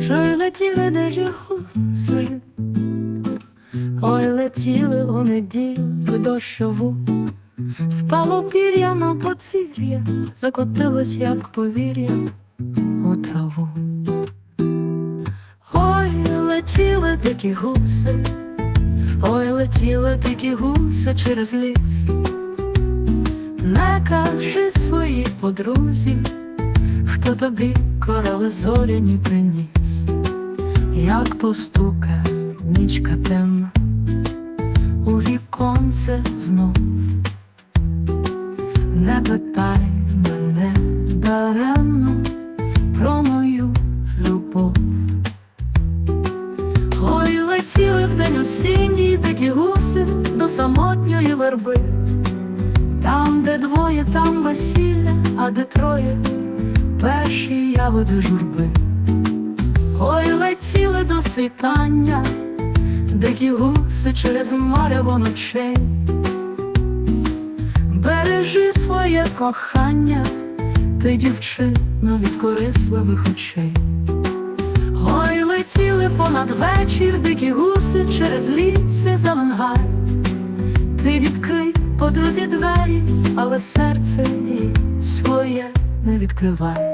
що летіли дорогу свою. Ой, летіли у неділю дощову, впало пір'я на подвір'я, закотилось, як повір'я у траву. Ой, летіли дикі гуси, ой, летіли дикі гуси через ліс. Не кажи своїй подрузі, хто тобі корали зоряні приніс, як постука нічка темна у віконце знов. Не питай мене даремно про мою любов. Ой, летіли в день осінній дикі гуси до самотньої верби. Там, де двоє, там весілля, а де троє, перші ягоди журби. Ой, світання, дикі гуси через марево ночей. Бережи своє кохання, ти дівчино від корисливих очей. Ой, летіли понад вечір, дикі гуси через ліс і зеленгай. Ти відкрий подрузі двері, але серце їй своє не відкривай.